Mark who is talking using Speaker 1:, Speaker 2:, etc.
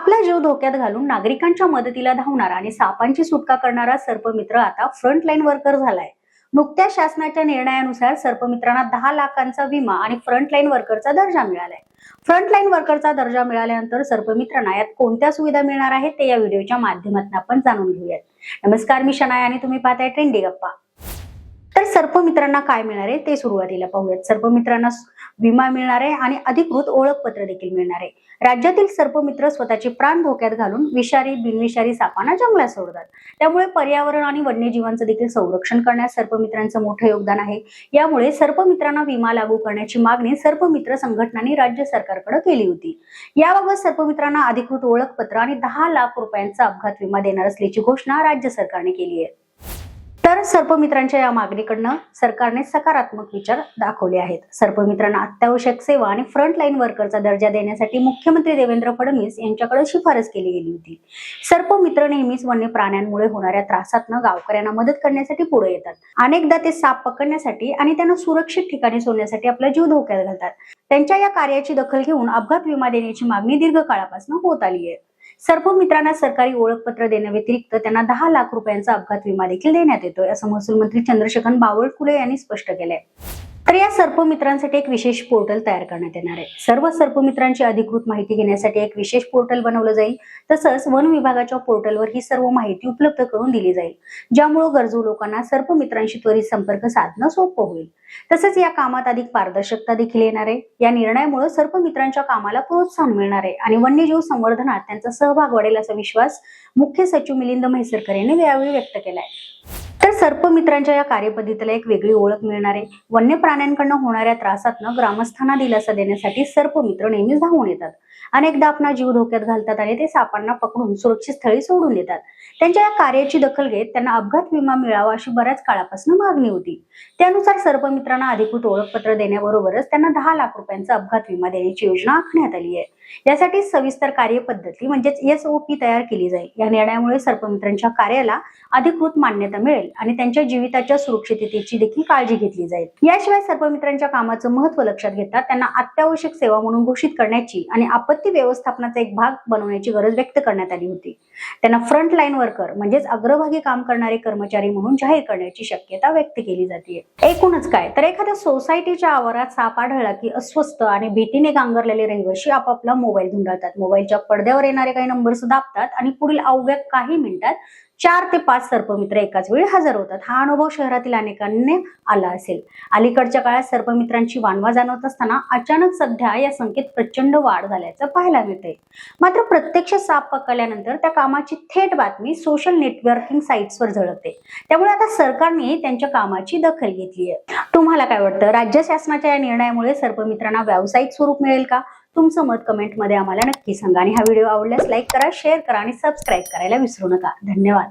Speaker 1: आपला जीव धोक्यात घालून नागरिकांच्या मदतीला धावणारा आणि सापांची सुटका करणारा सर्पमित्र आता फ्रंटलाईन वर्कर झालाय. नुकत्याच शासनाच्या निर्णयानुसार सर्पमित्रांना दहा लाखांचा विमा आणि फ्रंटलाईन वर्करचा दर्जा मिळालाय. फ्रंटलाईन वर्करचा दर्जा मिळाल्यानंतर सर्पमित्रांना यात कोणत्या सुविधा मिळणार आहेत ते या व्हिडिओच्या माध्यमातून आपण जाणून घेऊयात. नमस्कार मी शनाय आणि तुम्ही पाहताय ट्रेंडी गप्पा. तर सर्पमित्रांना काय मिळणार आहे? ते सुरुवातीला पाहूयात. सर्पमित्रांना विमा मिळणार आहे आणि अधिकृत ओळखपत्र देखील मिळणार आहे. राज्यातील सर्पमित्र स्वतःचे प्राण धोक्यात घालून विषारी बिनविषारी सापांना जंगलात सोडतात. त्यामुळे पर्यावरण आणि वन्यजीवांचं देखील संरक्षण करण्यास सर्पमित्रांचं मोठं योगदान आहे. यामुळे सर्पमित्रांना विमा लागू करण्याची मागणी सर्पमित्र संघटनांनी राज्य सरकारकडे केली होती. याबाबत सर्पमित्रांना अधिकृत ओळखपत्र आणि दहा लाख रुपयांचा अपघात विमा देणार असल्याची घोषणा राज्य सरकारने केली आहे. तर सर्पमित्रांच्या या मागणीकडनं सरकारने सकारात्मक विचार दाखवले आहेत. सर्पमित्रांना अत्यावश्यक सेवा आणि फ्रंटलाईन वर्करचा दर्जा देण्यासाठी मुख्यमंत्री देवेंद्र फडणवीस यांच्याकडे शिफारस केली गेली होती. सर्पमित्र नेहमीच वन्य प्राण्यांमुळे होणाऱ्या त्रासातनं गावकऱ्यांना मदत करण्यासाठी पुढे येतात. अनेकदा ते साप पकडण्यासाठी आणि त्यांना सुरक्षित ठिकाणी सोडण्यासाठी आपला जीव धोक्यात घालतात. त्यांच्या या कार्याची दखल घेऊन अपघात विमा देण्याची मागणी दीर्घकाळापासून होत आली आहे. सर्व मित्रांना सरकारी ओळखपत्र देण्याव्यतिरिक्त त्यांना दहा लाख रुपयांचा अपघात विमा देखील देण्यात येतोय असं महसूल मंत्री चंद्रशेखर बावळकुळे यांनी स्पष्ट केलंय. तर या सर्पमित्रांसाठी एक विशेष पोर्टल तयार करण्यात येणार आहे. सर्व सर्पमित्रांची अधिकृत माहिती घेण्यासाठी एक विशेष पोर्टल बनवलं जाईल. तसंच वन विभागाच्या पोर्टलवर ही सर्व माहिती उपलब्ध करून दिली जाईल. ज्यामुळे गरजू लोकांना सर्पमित्रांशी त्वरित संपर्क साधणं सोपं होईल. तसंच या कामात अधिक पारदर्शकता देखील येणार आहे. या निर्णयामुळे सर्पमित्रांच्या कामाला प्रोत्साहन मिळणार आहे आणि वन्यजीव संवर्धनात त्यांचा सहभाग वाढेल असा विश्वास मुख्य सचिव मिलिंद म्हैसरकर यांनी यावेळी व्यक्त केलाय. तर सर्पमित्रांच्या या कार्यपद्धतीला एक वेगळी ओळख मिळणार आहे. वन्य प्राणी प्राण्यांकडनं होणाऱ्या त्रासातनं ग्रामस्थांना दिलासा देण्यासाठी सर्पमित्र नेहमीच धावून येतात. अनेकदा आपला जीव धोक्यात घालतात आणि ते सापांना पकडून सुरक्षित स्थळी सोडून देतात. त्यांच्या या कार्याची दखल घेत त्यांना अपघात विमा मिळावा अशी बऱ्याच काळापासून मागणी होती. त्यानुसार सर्पमित्रांना अधिकृत ओळखपत्र देण्याबरोबरच त्यांना दहा लाख रुपयांचा अपघात विमा देण्याची योजना आखण्यात आली आहे. यासाठी सविस्तर कार्यपद्धती म्हणजेच एस ओ पी तयार केली जाईल. या निर्णयामुळे सर्पमित्रांच्या कार्याला अधिकृत मान्यता मिळेल आणि त्यांच्या जीविताच्या सुरक्षिततेची देखील काळजी घेतली जाईल. याशिवाय सर्व मित्रांच्या कामाचं महत्त्व लक्षात घेता त्यांना अत्यावश्यक सेवा म्हणून घोषित करण्याची आणि आपत्ती व्यवस्थापनाचा एक भाग बनवण्याची गरज व्यक्त करण्यात आली होती. त्यांना फ्रंट लाईन वर्कर म्हणजेच अग्रभागी काम करणारे कर्मचारी म्हणून जाहीर करण्याची शक्यता व्यक्त केली जाते. एकूणच काय? तर एखाद्या सोसायटीच्या आवारात साप आढळला की अस्वस्थ आणि भीतीने गांगरलेले रहिवाशी आपापला मोबाईल धुंडाळतात. मोबाईलच्या पडद्यावर येणारे काही नंबर दाबतात आणि पुढील अवघ्या काही मिनिटात चार ते पाच सर्पमित्र एकाच वेळी हजर होतात. हा अनुभव शहरातील अनेकांनी आला असेल. अलीकडच्या काळात सर्पमित्रांची वानवा जाणवत असताना अचानक सध्या या संख्येत प्रचंड वाढ झाल्याचं पाहायला मिळतंय. मात्र प्रत्यक्ष साप पकडल्यानंतर त्या कामाची थेट बातमी सोशल नेटवर्किंग साईट्सवर झळकते. त्यामुळे आता सरकारने त्यांच्या कामाची दखल घेतली आहे तुम्हाला काय वाटतं? राज्य शासनाच्या या निर्णयामुळे सर्पमित्रांना व्यावसायिक स्वरूप मिळेल का? तुमचं मत कमेंटमध्ये आम्हाला नक्की सांगा. आणि हा व्हिडिओ आवडल्यास लाईक करा शेअर करा आणि सबस्क्राईब करायला विसरू नका. धन्यवाद.